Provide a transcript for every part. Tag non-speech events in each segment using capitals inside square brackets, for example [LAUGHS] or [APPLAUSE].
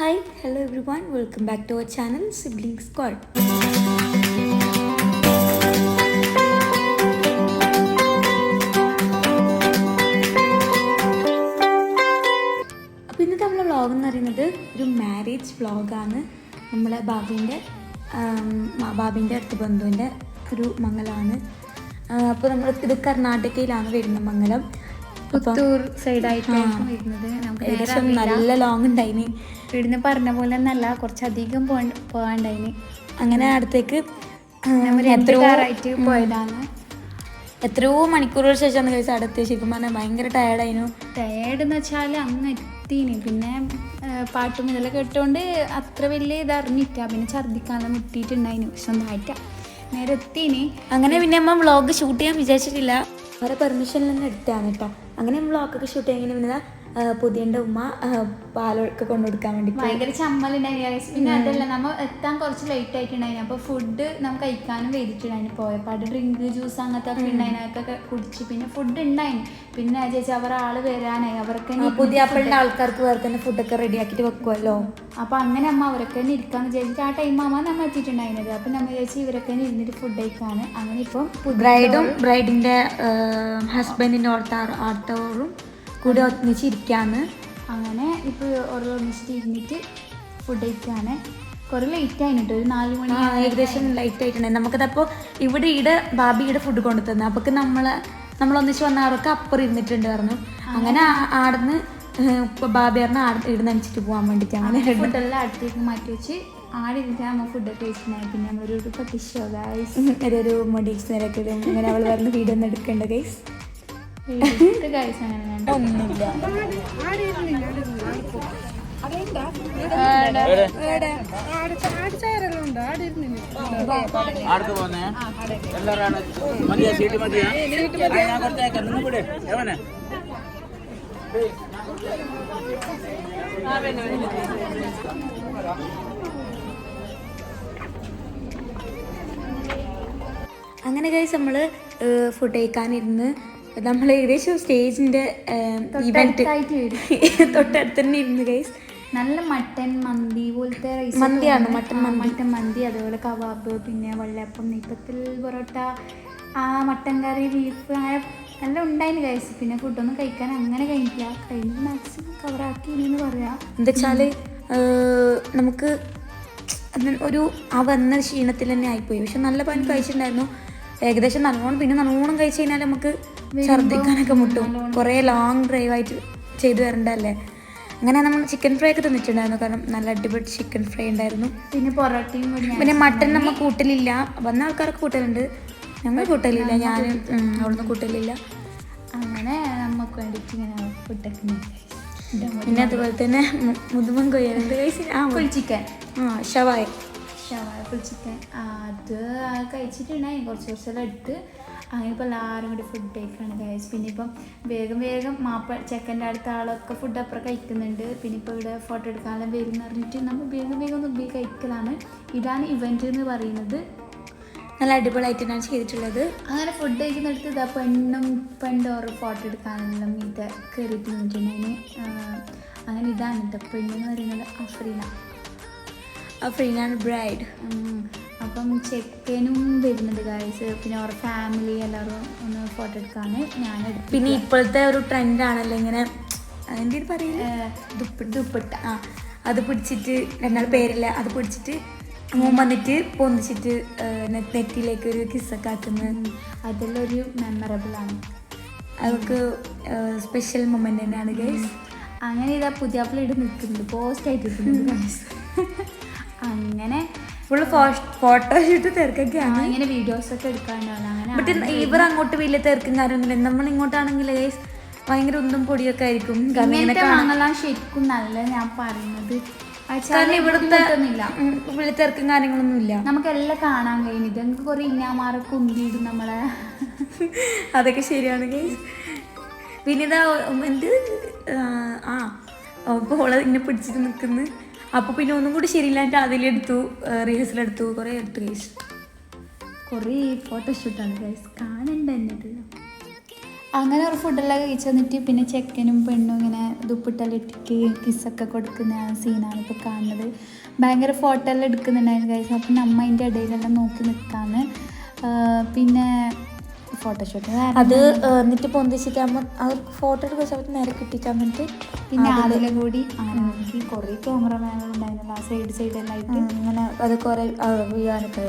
Hi hello everyone welcome back to our channel sibling squad അപ്പോൾ ഇന്നത്തെ നമ്മളെ vlog എന്ന് പറയുന്നത് ഒരു മാരേജ് വ്ളോഗാണ് നമ്മളെ ബാബുവിന്റെ ബാബിന്റെ അടുത്ത ബന്ധുവിന്റെ ഒരു മംഗലമാണ് അപ്പോൾ നമ്മൾ ഇത് കർണാടകയിലാണ് വരുന്ന മംഗലം. പുത്തൂർ സൈഡായിട്ടാണ്. വരുന്നത്. ഏകദേശം നല്ല ലോങ് ഉണ്ടായിന്. ഇവിടുന്ന് പറഞ്ഞ പോലെ ഒന്നല്ല കുറച്ചധികം പോവാൻ- പോകാണ്ടായിന് അങ്ങനെ അടുത്തേക്ക് എത്രയോ കാറായിട്ട് പോയതാണ്. എത്രയോ മണിക്കൂറുകൾ ശേഷം കഴിച്ചത് അടുത്ത് ശരിക്കും പറഞ്ഞാൽ ഭയങ്കര ടയർഡായിരുന്നു ടയേർഡ് എന്ന് വെച്ചാൽ അങ്ങ് എത്തിന്. പിന്നെ പാട്ടും ഇതെല്ലാം കേട്ടോണ്ട് അത്ര വലിയ ഇതറിഞ്ഞിട്ട പിന്നെ ഛർദിക്കാനെല്ലാം മുട്ടിയിട്ടുണ്ടായിന്. സ്വന്തമായിട്ട നേരെ എത്തിന്. അങ്ങനെ പിന്നെ അമ്മ വ്ളോഗ് ഷൂട്ട് ചെയ്യാൻ വിചാരിച്ചിട്ടില്ല. അവരെ പെർമിഷൻ തന്നെ എടുത്താണ് കേട്ടോ അങ്ങനെ വ്ളോഗൊക്കെ ഷൂട്ട് ചെയ്യാൻ പിന്നെ പുതിയന്റെ ഉമ്മ പാലൊക്കെ പാലൊക്കെ കൊണ്ടുകൊടുക്കാൻ വേണ്ടി. ഭയങ്കര ചമ്മലുണ്ടായി പിന്നെ അതല്ല നമ്മൾ എത്താൻ കുറച്ച് ലേറ്റ് ആയിട്ടുണ്ടായിരുന്നു. അപ്പോൾ ഫുഡ് നമുക്ക് കഴിക്കാനും വരിയിട്ടുണ്ടായിരുന്നു പോയപ്പോൾ ഡ്രിങ്ക് ജ്യൂസ് അങ്ങനത്തെ ഒക്കെ ഉണ്ടായിരുന്നു. അതൊക്കെ കുടിച്ച് പിന്നെ ഫുഡ് ഉണ്ടായിരുന്നു. പിന്നെ ചേച്ചി അവർ ആൾ വരാനായി. അവർക്ക് പുതിയ അപ്പളുടെ ആൾക്കാർക്ക് വേറെ തന്നെ ഫുഡൊക്കെ റെഡി ആക്കിയിട്ട് വെക്കുമല്ലോ അപ്പൊ അങ്ങനെ അമ്മ അവരൊക്കെ തന്നെ ഇരിക്കാന്ന് ചേച്ചി ആ ടൈം അമ്മ നമ്മൾ എത്തിയിട്ടുണ്ടായിരുന്നത്. അപ്പൊ നമ്മൾ ചേച്ചി ഇവരൊക്കെ തന്നെ ഇരുന്നിട്ട് ഫുഡ് കഴിക്കാണ് അങ്ങനെ ഇപ്പം ബ്രൈഡും ബ്രൈഡിന്റെ ഹസ്ബൻഡിന്റെ ഓർത്ത ആർത്തവറും കൂടി ഒന്നിച്ചിരിക്കാന്ന്. അങ്ങനെ ഇപ്പോൾ ഓരോ ഒന്നിച്ചിട്ട് ഇരുന്നിട്ട് ഫുഡ് കഴിക്കാണ്. കുറേ ലേറ്റ് ആയിട്ട് ഒരു നാല് മണി ഏകദേശം ലൈറ്റ് ആയിട്ടുണ്ടായി നമുക്കതപ്പോൾ ഇവിടെ ഈടെ ബാബി ഈടെ ഫുഡ് കൊണ്ടു തന്നെ നമ്മൾ നമ്മൾ ഒന്നിച്ച് വന്ന ആൾക്ക് അപ്പുറം ഇരുന്നിട്ടുണ്ട് പറഞ്ഞു. അങ്ങനെ ആടുന്ന് ബാബി പറഞ്ഞ ആട് ഇടുന്ന അണിച്ചിട്ട് പോകാൻ വേണ്ടിയിട്ട് അങ്ങനെ ഫുഡെല്ലാം അടുത്തേക്ക് മാറ്റി വെച്ച് ആടെ ഇരുന്നിട്ട് നമ്മൾ ഫുഡൊക്കെ കഴിച്ചിട്ടുണ്ടായി പിന്നെ നമ്മളൊരു പട്ടിഷോ ഗൈസ് ഇതൊരു മൊഡീസ് നേരൊക്കെ അങ്ങനെ അവൾ പറഞ്ഞ് വീഡിയോ ഒന്നും എടുക്കേണ്ട ഗൈസ് ഒന്നില്ല അങ്ങനെ കഴിച്ച് നമ്മൾ ഫുഡ് കഴിക്കാനിരുന്ന് നമ്മൾ ഏകദേശം സ്റ്റേജിന്റെ വരും. [LAUGHS] തൊട്ടടുത്ത് തന്നെ ഇരുന്ന് ഗൈസ് നല്ല മട്ടൻ മന്തി പോലത്തെ റൈസ് മന്തിയാണ്, മട്ടൻ മന്തി. മട്ടൻ മന്തി അതുപോലെ കബാബ് പിന്നെ വെള്ളയപ്പം നെയ്പ്പത്തിൽ പൊറോട്ട ആ മട്ടൻ കറി ബീഫ് അങ്ങനെ നല്ല ഉണ്ടായിരുന്നു കഴിച്ചു പിന്നെ ഫുഡൊന്നും കഴിക്കാൻ അങ്ങനെ കഴിഞ്ഞില്ല കഴിഞ്ഞ് മാക്സിമം കവറാക്കി എന്ന് പറയാം. എന്താ നമുക്ക് ഒരു ആ വന്ന ക്ഷീണത്തിൽ തന്നെ ആയിപ്പോയി. പക്ഷെ നല്ല പനി കഴിച്ചിട്ടുണ്ടായിരുന്നു. ഏകദേശം നല്ലോണം പിന്നെ നല്ലോണം കഴിച്ച് കഴിഞ്ഞാൽ നമുക്ക് ഛർദ്ദിക്കാനൊക്കെ മുട്ടും. കുറേ ലോങ് ഡ്രൈവ് ആയിട്ട് ചെയ്തു വരണ്ടല്ലേ അങ്ങനെ നമ്മൾ ചിക്കൻ ഫ്രൈ ഒക്കെ തിന്നിട്ടുണ്ടായിരുന്നു. കാരണം നല്ല അടിപൊളി ചിക്കൻ ഫ്രൈ ഉണ്ടായിരുന്നു. പിന്നെ പൊറോട്ടയും പിന്നെ മട്ടൻ നമ്മൾ കൂട്ടലില്ല. വന്ന ആൾക്കാർക്ക് കൂട്ടലുണ്ട്. ഞങ്ങൾ കൂട്ടലില്ല. ഞാൻ അവിടുന്ന് കൂട്ടലില്ല. അങ്ങനെ നമുക്ക് വേണ്ടിയിട്ട് ഇങ്ങനെ ഫുഡൊക്കെ പിന്നെ അതുപോലെ തന്നെ മുതുമം മുതുമൻ ഫുൾ ചിക്കൻ ആ ഷവായ. ഷവായ ഫുൾ ചിക്കൻ അത് കഴിച്ചിട്ടുണ്ടായി. കുറച്ച് കുറച്ചെല്ലാം എടുത്ത്. അങ്ങനെ ഇപ്പോൾ എല്ലാവരും കൂടി ഫുഡ് കഴിക്കുകയാണ് ഗൈസ് പിന്നെ ഇപ്പം വേഗം വേഗം മാപ്പ ചെക്കന്റെ അടുത്ത ആളൊക്കെ ഫുഡ് അപ്പുറം കഴിക്കുന്നുണ്ട്. പിന്നെ ഇപ്പോൾ ഇവിടെ ഫോട്ടോ എടുക്കാനെല്ലാം വരും എന്ന് പറഞ്ഞിട്ട് നമ്മൾ വേഗം വേഗം ഒന്ന് ഉപയോഗി കഴിക്കലാണ്. ഇതാണ് ഇവന്റ് എന്ന് പറയുന്നത്. നല്ല അടിപൊളിയായിട്ടാണ് ചെയ്തിട്ടുള്ളത്. അങ്ങനെ ഫുഡ് കഴിക്കുന്നിടത്ത് ഇതാ പെണ്ണും പെണ്ണോറ് ഫോട്ടോ എടുക്കാനെല്ലാം ഇത് കയറിയിട്ട് നിന്നിട്ടുണ്ടായിന് അങ്ങനെ ഇതാണ് കേട്ടോ പെണ്ണെന്ന് പറയുന്നത് അഫ്രീന. ഫ്രീനാണ് ബ്രൈഡ്. അപ്പം ചെക്കനും വരുന്നത് ഗായ്സ് പിന്നെ അവരുടെ ഫാമിലി എല്ലാവരും ഒന്ന് ഫോട്ടോ എടുക്കാണ് ഞാൻ പിന്നെ ഇപ്പോഴത്തെ ഒരു ട്രെൻഡാണല്ലോ ഇങ്ങനെ അതിന്റെ ഒരു പറയില്ല ദുപ്പിട്ട് ദുപ്പിട്ട. ആ അത് പിടിച്ചിട്ട് രണ്ടാൾ പേരില്ല. അത് പിടിച്ചിട്ട് മോൻ വന്നിട്ട് പൊന്നിച്ചിട്ട് നെറ്റിലേക്ക് നെറ്റിയിലേക്ക് ഒരു കിസ്സൊക്കെ ആക്കുന്നത് അതെല്ലാം ഒരു മെമ്മറബിൾ ആണ്. അതൊക്കെ സ്പെഷ്യൽ മൊമെന്റ് തന്നെയാണ് ഗൈസ് അങ്ങനെ ഇതാ പുതിയ ഇവിടെ നിൽക്കുന്നുണ്ട്. പോസ്റ്റ് ആയിട്ട് ഗൈസ് ഫുള്ള് ഫോട്ടോ ഷൂട്ട് തിരക്കൊക്കെയാണ്. ഇങ്ങനെ വീഡിയോസ് ഒക്കെ അങ്ങനെ ബട്ട് ഇവർ അങ്ങോട്ട് വലിയ തിരക്കും കാര്യമൊന്നുമില്ല. നമ്മൾ ഇങ്ങോട്ടാണെങ്കിൽ ഭയങ്കര ഒന്നും പൊടിയൊക്കെ ആയിരിക്കും കാരണം ശരിക്കും നല്ല ഞാൻ പറയുന്നത്. കാരണം ഇവിടുത്തെ തിരക്കും കാര്യങ്ങളൊന്നും ഇല്ല നമുക്കെല്ലാം കാണാൻ കഴിയുന്നത്. ഞങ്ങൾക്ക് കുറെ ഇന്നാമാരെ കുന്തിയിടും നമ്മളെ. അതൊക്കെ ശരിയാണ് പിന്നെ ഇതാ എന്ത്? ആ അപ്പോൾ ഇങ്ങനെ പിടിച്ചിട്ട് നിൽക്കുന്നു. അപ്പോൾ പിന്നെ ഒന്നും കൂടി ശരിയില്ലാണ്ട് അതിലെടുത്തു റിഹേഴ്സൽ എടുത്തു. കുറേ എടുത്തു ഗൈസ് കുറേ ഫോട്ടോഷൂട്ടാണ് ഗൈസ് കാണണ്ട എന്നത് അങ്ങനെ ഒരു ഫുഡെല്ലാം കഴിച്ച് വന്നിട്ട് പിന്നെ ചെക്കനും പെണ്ണും ഇങ്ങനെ ദുപ്പിട്ടെല്ലാം ഇട്ടിട്ട് കിസ്സൊക്കെ കൊടുക്കുന്ന സീനാണ് ഇപ്പോൾ കാണുന്നത്. ഭയങ്കര ഫോട്ടോ എല്ലാം എടുക്കുന്നുണ്ടായിരുന്നു ഗൈസ് അപ്പം നമ്മ അതിന്റെ ഇടയിലെല്ലാം നോക്കി നിൽക്കാന്ന് പിന്നെ അത് എന്നിട്ട് പൊന്തിച്ചിട്ടാകുമ്പോൾ അത് ഫോട്ടോ എടുക്കുന്ന സമയത്ത് നേരെ കിട്ടിയിട്ട് എന്നിട്ട് പിന്നെ അതിലെ കൂടി അങ്ങനെ ക്യാമറമാനുണ്ടായിരുന്നു കുറേ ആ സൈഡ് സൈഡെല്ലാം അങ്ങനെ അത് കുറേ വീഴാനൊക്കെ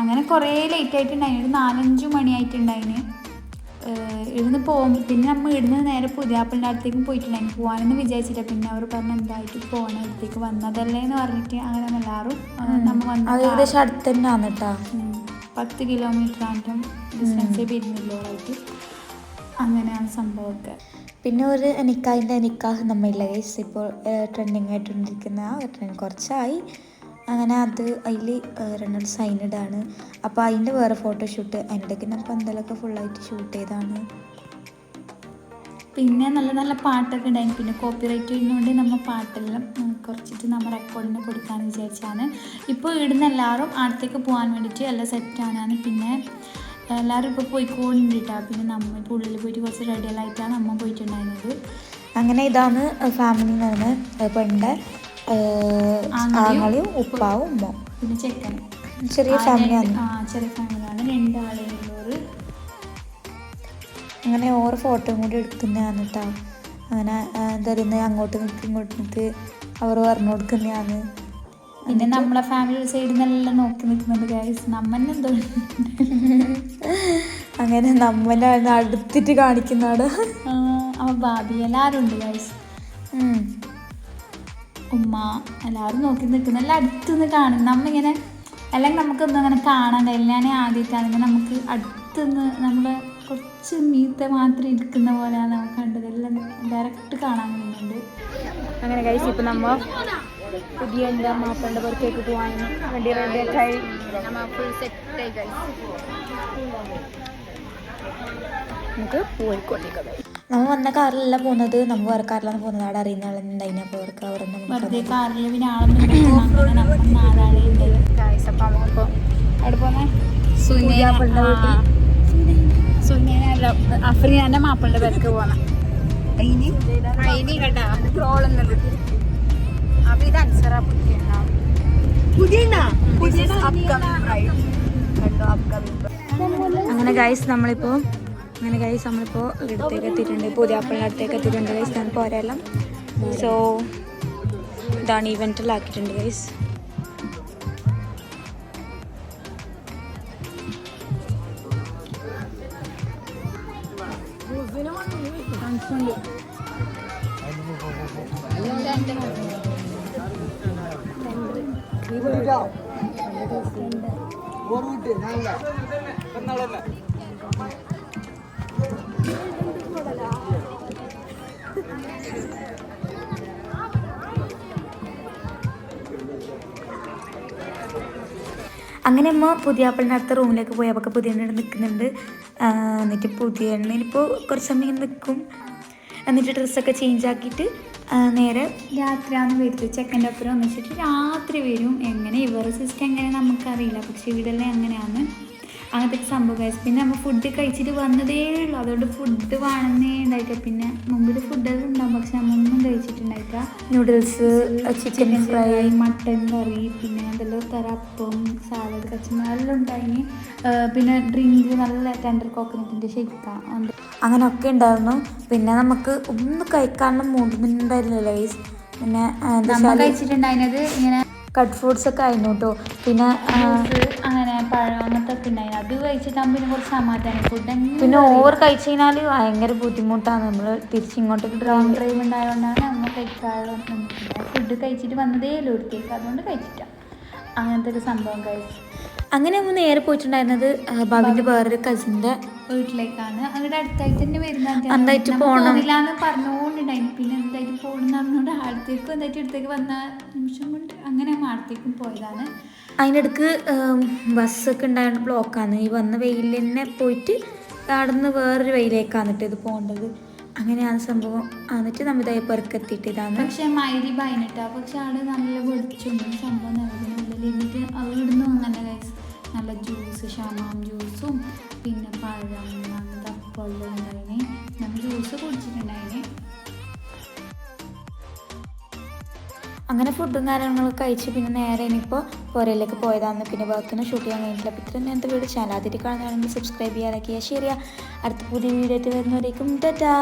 അങ്ങനെ കുറേ ലേറ്റ് ആയിട്ടുണ്ടായി ഒരു നാലഞ്ച് മണിയായിട്ടുണ്ടായിന് ഇവിടുന്ന് പോകും പിന്നെ നമ്മൾ ഇവിടുന്ന് നേരെ പുതിയാപ്പിളിന്റെ അടുത്തേക്ക് പോയിട്ടുണ്ടായി പോകാനെന്ന് വിചാരിച്ചില്ല. പിന്നെ അവർ പറഞ്ഞു എന്തായിട്ട് പോകണ അടുത്തേക്ക് വന്നതല്ലേ? എന്ന് പറഞ്ഞിട്ട് അങ്ങനെ എല്ലാവരും നമ്മൾ വന്നു ഏകദേശം അടുത്ത് ആണ് കേട്ടോ. പത്ത് കിലോമീറ്റർ ആയിട്ടും ഡിസ്റ്റൻസ് പിരിഞ്ഞില്ലോളായിട്ട് അങ്ങനെയാണ് സംഭവമൊക്കെ. പിന്നെ ഒരു നിക്കാഹിന്റെ നിക്കാഹ് നമ്മളില്ല ഗൈസ് ഇപ്പോൾ ട്രെൻഡിങ് ആയിട്ടുണ്ടിരിക്കുന്ന ട്രെൻഡ് കുറച്ചായി. അങ്ങനെ അത് അതിൽ രണ്ടാൾ സൈനഡാണ് അപ്പോൾ അതിന്റെ വേറെ ഫോട്ടോഷൂട്ട് അതിന്റെ ഇടയ്ക്ക് നമ്മൾ പന്തലൊക്കെ ഫുള്ളായിട്ട് ഷൂട്ട് ചെയ്താണ് പിന്നെ നല്ല നല്ല പാട്ടൊക്കെ ഉണ്ടായിരുന്നു. പിന്നെ കോപ്പി റൈറ്റ് ചെയ്യുന്നതുകൊണ്ട് നമ്മൾ പാട്ടെല്ലാം കുറച്ചിട്ട് നമ്മൾ റെക്കോർഡിന് കൊടുക്കാമെന്ന് വിചാരിച്ചാണ്. ഇപ്പോൾ ഇവിടുന്ന് എല്ലാവരും അടുത്തേക്ക് പോകാൻ വേണ്ടിയിട്ട് എല്ലാം സെറ്റാണ് പിന്നെ എല്ലാവരും ഇപ്പോൾ പോയിക്കൊണ്ടിട്ടാ. പിന്നെ നമ്മൾ ഇപ്പോൾ ഉള്ളിൽ പോയിട്ട് കുറച്ച് റെഡിയലായിട്ടാണ് അമ്മ പോയിട്ടുണ്ടായിരുന്നത്. അങ്ങനെ ഇതാണ് ഫാമിലി എന്ന് പറയുന്നത് പെണ്ണിന്റെ ആങ്ങളും ഉപ്പാവും ഉമ്മ. പിന്നെ ചെക്കൻ ചെറിയ ഫാമിലിയാണ് ആ ചെറിയ ഫാമിലിയാണ് രണ്ടാളേ. അങ്ങനെ ഓരോ ഫോട്ടോയും കൂടി എടുക്കുന്നതാണ് കേട്ടോ അങ്ങനെ പറയുന്നത് അങ്ങോട്ട് നിൽക്ക് ഇങ്ങോട്ട് നിൽക്ക് അവർ പറഞ്ഞു കൊടുക്കുന്നതാണ്. പിന്നെ നമ്മളെ ഫാമിലി സൈഡിൽ നിന്നെല്ലാം നോക്കി നിൽക്കുന്നുണ്ട് ഗൈസ് നമ്മന്നെ എന്തോ [LAUGHS] അങ്ങനെ നമ്മന്റെ അടുത്തിട്ട് കാണിക്കുന്നതാണ്. അവ ഭാബി എല്ലാവരും ഉണ്ട് ഗൈസ്. ഉമ്മ എല്ലാവരും നോക്കി നിൽക്കുന്നു. എല്ലാം അടുത്തുനിന്ന് കാണും. നമ്മളിങ്ങനെ അല്ലെങ്കിൽ നമുക്കൊന്നും അങ്ങനെ കാണാൻ കഴിയില്ല. ഞാൻ ആദ്യമായിട്ടാണെങ്കിൽ നമുക്ക് അടുത്തുനിന്ന് നമ്മൾ കുറച്ച് മീത്തെ മാത്രം ഇരിക്കുന്ന പോലെയാണ് നമുക്ക് കണ്ടത്. എല്ലാം ഡയറക്റ്റ് കാണാൻ കഴിയുന്നുണ്ട് അങ്ങനെ കഴിച്ച് ഇപ്പം നമ്മൾ പുതിയ എന്താ മാപ്പിളുടെ പുറത്തേക്ക് പോകാൻ വേണ്ടി റെഡിയൊക്കെ ആയി. നമുക്ക് പോയിക്കോട്ടേക്ക് നമ്മ വന്ന കാറിലല്ല പോകുന്നത് നമ്മൾ വേറെ കാറിലാണ് പോകുന്നത്. അവിടെ അറിയുന്ന ആളുണ്ടായിന് അപ്പോൾ അവർക്ക് അവരൊന്നും വെറുതെ കാറിൽ പിന്നെ ആളൊന്നും ഇല്ലാത്തതുകൊണ്ട് അങ്ങനെ പോകുന്ന സുനീനല്ല അഫ്രീനാന്റെ മാപ്പിളുടെ പേർക്ക് പോണം. അപ്പൊ ഇത് അൻസറ അങ്ങനെ ഗൈസ് നമ്മളിപ്പോ അങ്ങനെ ഗൈസ് നമ്മളിപ്പോ ഇടത്തേക്ക് എത്തിയിട്ടുണ്ട്. പുതിയ ആപ്പിളിന്റെ അടുത്തേക്ക് എത്തിയിട്ടുണ്ട്. ഗൈസ് ഞാൻ പോരെല്ലാം സോ ഇതാണ് ഇവന്റിലാക്കിയിട്ടുണ്ട് ഗൈസ് അങ്ങനെ അമ്മ പുതിയ ആപ്പിളിന്റെ അടുത്ത റൂമിലേക്ക് പോയി. അപ്പോൾ പുതിയ നിൽക്കുന്നുണ്ട്. എന്നിട്ട് പുതിയ എണ്ണ ഇപ്പോൾ കുറച്ച് സമയം നിൽക്കും എന്നിട്ട് ഡ്രസ്സൊക്കെ ചേഞ്ച് ആക്കിയിട്ട് നേരെ രാത്രിയാണ് വരുന്നത് ചെക്കന്റെ ഒപ്പം ഒന്നിച്ചിട്ട് രാത്രി വരും. എങ്ങനെ? ഇവരുടെ സിസ്റ്റം എങ്ങനെ? നമുക്കറിയില്ല. പക്ഷെ ഇവിടെല്ലാം എങ്ങനെയാണ് അങ്ങനത്തെ സംഭവം കഴിച്ചു പിന്നെ നമ്മൾ ഫുഡ് കഴിച്ചിട്ട് വന്നതേ ഉള്ളൂ. അതുകൊണ്ട് ഫുഡ് വേണമെന്നേ ഉണ്ടായിട്ടില്ല. പിന്നെ മുമ്പിൽ ഫുഡെല്ലാം ഉണ്ടാവും. പക്ഷെ നമ്മളൊന്നും കഴിച്ചിട്ടുണ്ടായിട്ടില്ല. Noodles chicken fry mutton curry പിന്നെ എന്തെല്ലാം തര അപ്പം സാലഡ് കച്ചമ്പ ഉണ്ടായി പിന്നെ ഡ്രിങ്ക് നല്ല ടെൻഡർ കോക്കനട്ടിന്റെ ഷെയ്ക്ക അങ്ങനെയൊക്കെ ഉണ്ടായിരുന്നു. പിന്നെ നമുക്ക് ഒന്ന് കഴിക്കാനുള്ള മൂടുന്നുണ്ടായിരുന്നില്ല ഗൈസ് പിന്നെ എന്താ കഴിച്ചിട്ടുണ്ടായിരുന്നത് ഇങ്ങനെ കട്ട് ഫ്രൂട്ട്സ് ഒക്കെ ആയിരുന്നു കേട്ടോ പിന്നെ അങ്ങനെ പഴം ഉണ്ടായിരുന്നു അത് കഴിച്ചിട്ടാകുമ്പോൾ പിന്നെ കുറച്ച് സമാധാനം. ഫുഡ് പിന്നെ ഓവർ കഴിച്ചു കഴിഞ്ഞാൽ ഭയങ്കര ബുദ്ധിമുട്ടാണ്. നമ്മൾ തിരിച്ചിങ്ങോട്ടേക്ക് ഡ്രൈവ് ലോങ് ഡ്രൈവ് ഉണ്ടായതുകൊണ്ടാണ് നമ്മൾ കഴിക്കാതെ ഫുഡ് കഴിച്ചിട്ട് വന്നതേ ഉള്ളൂ ഇവിടത്തേക്ക്. അതുകൊണ്ട് കഴിച്ചിട്ടാണ് അങ്ങനത്തെ ഒരു സംഭവം കഴിച്ചു. അങ്ങനെ നമ്മൾ നേരെ പോയിട്ടുണ്ടായിരുന്നത് ഭവിന്റെ വേറൊരു കസിന്റെ വീട്ടിലേക്കാണ്. അവിടെ അടുത്തായിട്ട് തന്നെ വരുന്നത് എന്തായിട്ട് പോകണം പറഞ്ഞുകൊണ്ടുണ്ടായിരുന്നു പിന്നെ എന്തായിട്ട് പോകണം പറഞ്ഞുകൊണ്ട് അടുത്തേക്കും എന്തായിട്ട് അടുത്തേക്ക് വന്ന നിമിഷം കൊണ്ട് അങ്ങനെ അടുത്തേക്കും പോയതാണ്. അതിനിടക്ക് ബസ്സൊക്കെ ഉണ്ടായിരുന്ന ബ്ലോക്കാണ് ഈ വന്ന വെയിലിൽ തന്നെ പോയിട്ട് അവിടെ നിന്ന് വേറൊരു വെയിലേക്കാണ് ഇത് പോകേണ്ടത്. അങ്ങനെയാണ് സംഭവം. എന്നിട്ട് നമ്മൾ ഇതായി പെറുക്കെത്തിയിട്ട് ഇതാണ്. പക്ഷേ മൈരി ഭയന്നിട്ടാ. പക്ഷെ അവിടെ നല്ല വെളിച്ചുണ്ട് സംഭവം നൽകുന്നുള്ളിൽ എന്നിട്ട് അവിടുന്ന് അങ്ങനെ guys നല്ല ജ്യൂസ് ഷമാം ജ്യൂസും അങ്ങനെ ഫുഡും കാര്യങ്ങളൊക്കെ കഴിച്ച് പിന്നെ നേരെ ഇനിയിപ്പോൾ പുരയിലേക്ക് പോയതാണ് പിന്നെ വർക്കിന് ഷൂട്ട് ചെയ്യാൻ കഴിഞ്ഞിട്ടില്ല. അപ്പോൾ ഇത്രയും നേരത്തെ വീഡിയോ ചാനൽ സബ്സ്ക്രൈബ് ചെയ്യാനൊക്കെ ശരിയാ അടുത്ത പുതിയ വീഡിയോ വരുന്നവരേക്കും ടാറ്റാ.